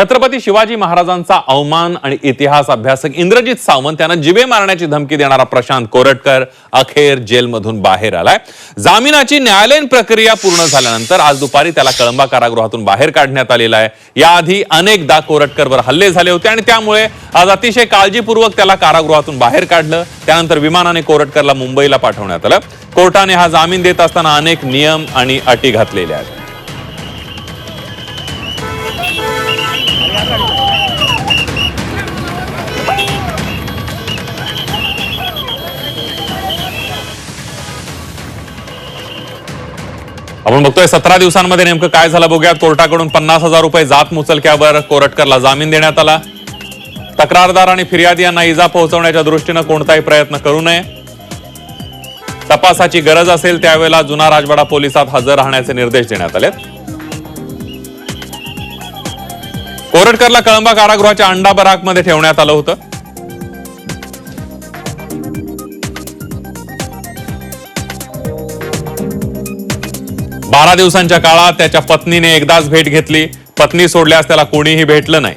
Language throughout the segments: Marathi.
छत्रपती शिवाजी महाराजांचा अवमान आणि इतिहास अभ्यासक इंद्रजित सावंत यांना जिवे मारण्याची धमकी देणारा प्रशांत कोरटकर अखेर जेलमधून बाहेर आलाय. जामिनाची न्यायालयीन प्रक्रिया पूर्ण झाल्यानंतर आज दुपारी त्याला कळंबा कारागृहातून बाहेर काढण्यात आलेला आहे. याआधी अनेकदा कोरटकरवर हल्ले झाले होते आणि त्यामुळे आज अतिशय काळजीपूर्वक त्याला कारागृहातून बाहेर काढलं. त्यानंतर विमानाने कोरटकरला मुंबईला पाठवण्यात आलं. कोर्टाने हा जामीन देत असताना अनेक नियम आणि अटी घातलेल्या आहेत. आपण बघतोय सतरा दिवसांमध्ये नेमकं काय झालं बघूयात कोर्टाकडून पन्नास हजार रुपये जात मुचलक्यावर कोरटकरला जामीन देण्यात आला. तक्रारदार आणि फिर्यादी यांना इजा पोहोचवण्याच्या दृष्टीनं कोणताही प्रयत्न करू नये. तपासाची गरज असेल त्यावेळेला जुना राजवाडा पोलिसात हजर राहण्याचे निर्देश देण्यात आले कोरटकरला कळंबा कारागृहाच्या अंडा बराकमध्ये ठेवण्यात आलं होतं. बारा दिवसांच्या काळात त्याच्या पत्नीने एकदाच भेट घेतली. पत्नी सोडल्यास त्याला कोणीही भेटलं नाही.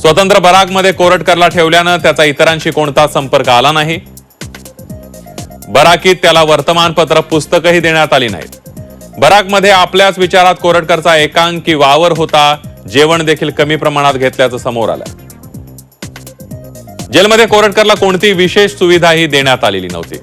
स्वतंत्र बराकमध्ये कोरटकरला ठेवल्यानं त्याचा इतरांशी कोणता संपर्क आला नाही. बराकीत त्याला वर्तमानपत्र पुस्तकही देण्यात आली नाहीत. बराकमध्ये आपल्याच विचारात कोरटकरचा एकांकी वावर होता. जेवण देखील कमी प्रमाणात घेतल्याचं समोर आलं. जेलमध्ये कोरटकरला कोणती विशेष सुविधाही देण्यात आलेली नव्हती.